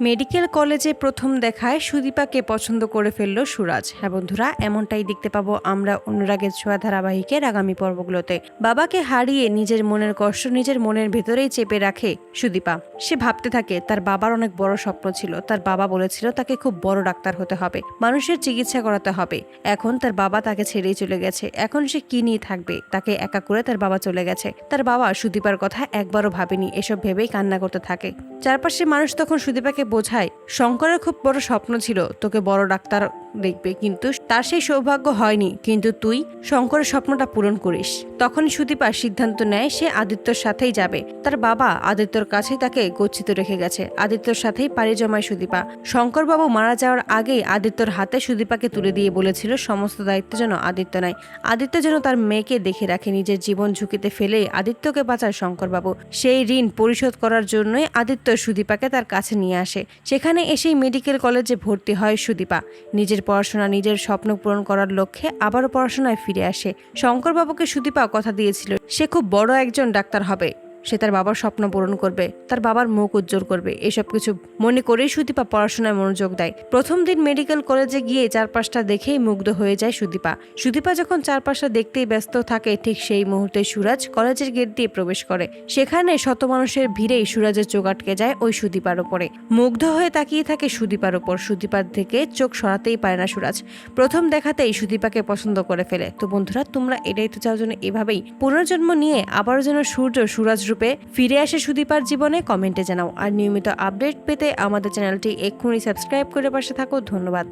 Medical কলেজে প্রথম দেখায় সুদীপাকে পছন্দ করে ফেলল সুরাজ। হ্যাঁ বন্ধুরা, এমনটাই দেখতে পাবো আমরা অনুরাগের ছোঁয়া ধারাবাহিকের আগামী পর্বগুলোতে। বাবাকে হারিয়ে নিজের মনের কষ্ট নিজের মনের ভেতরেই চেপে রাখে সুদীপা। সে ভাবতে থাকে, তার বাবার অনেক বড় স্বপ্ন ছিল, তার বাবা বলেছিল তাকে খুব বড় ডাক্তার হতে হবে, মানুষের চিকিৎসা করাতে হবে। এখন তার বাবা তাকে ছেড়েই চলে গেছে, এখন সে কি নিয়ে থাকবে? তাকে একা করে তার বাবা চলে গেছে। তার বাবা সুদীপার কথা একবারও ভাবেনি, এসব ভেবেই কান্না করতে থাকে। চারপাশে মানুষ তখন সুদীপাকে বোঝায় শঙ্করের খুব বড় স্বপ্ন ছিল তোকে বড় ডাক্তার দেখবে, কিন্তু তার সেই সৌভাগ্য হয়নি। কিন্তু তুই শঙ্করের স্বপ্নটা পূরণ করিস। তখনই সুদীপা সিদ্ধান্ত নেয় সে আদিত্যর সাথেই যাবে। তার বাবা আদিত্যর কাছেই তাকে গচ্ছিত রেখে গেছে। আদিত্যর সাথেই পাড়ি জমায় সুদীপা। শঙ্করবাবু মারা যাওয়ার আগেই আদিত্যর হাতে সুদীপাকে তুলে দিয়ে বলেছিল, সমস্ত দায়িত্ব যেন আদিত্য নেয়। আদিত্য যেন তার মেয়েকে দেখে রাখে, নিজের জীবন ঝুঁকিতে ফেলে আদিত্যকে বাঁচায় শঙ্করবাবু। সেই ঋণ পরিশোধ করার জন্যই আদিত্য সুদীপাকে তার কাছে নিয়ে আসে। সেখানে এসেই মেডিকেল কলেজে ভর্তি হয় সুদীপা। নিজের পড়াশোনা নিজের স্বপ্ন পূরণ করার লক্ষ্যে আবারও পড়াশোনায় ফিরে আসে। শঙ্করবাবুকে সুদীপা কথা দিয়েছিল, সে খুব বড় একজন ডাক্তার হবে। সে তার বাবার স্বপ্ন পূরণ করবে, তার বাবার মুখ উজ্জ্বল করবে, এসব কিছু মনে করেই সুদীপা পড়াশোনায় মনোযোগ দেয়। প্রথম দিন মেডিকেল কলেজে গিয়ে চারপাশটা দেখেই মুগ্ধ হয়ে যায় সুদীপা। সুদীপা যখন চারপাশটা দেখতেই ব্যস্ত থাকে, ঠিক সেই মুহূর্তে সুরাজ কলেজের গেট দিয়ে প্রবেশ করে। সেখানে শত মানুষের ভিড়েই সুরাজের চোখ আটকে যায় ওই সুদীপার ওপরে মুগ্ধ হয়ে তাকিয়ে থাকে সুদীপার ওপর সুদীপার থেকে চোখ সরাতেই পারে না সুরাজ। প্রথম দেখাতেই সুদীপাকে পছন্দ করে ফেলে। তো বন্ধুরা, তোমরা এটাই তো চাও যেন এভাবেই পুনর্জন্ম নিয়ে আবারও যেন সূর্য সুরাজ রূপে ফিরে আসে সুদীপার জীবনে, কমেন্টে জানাও। আর নিয়মিত আপডেট পেতে আমাদের চ্যানেলটি এক্ষুনি সাবস্ক্রাইব করে পাশে থাকো। ধন্যবাদ।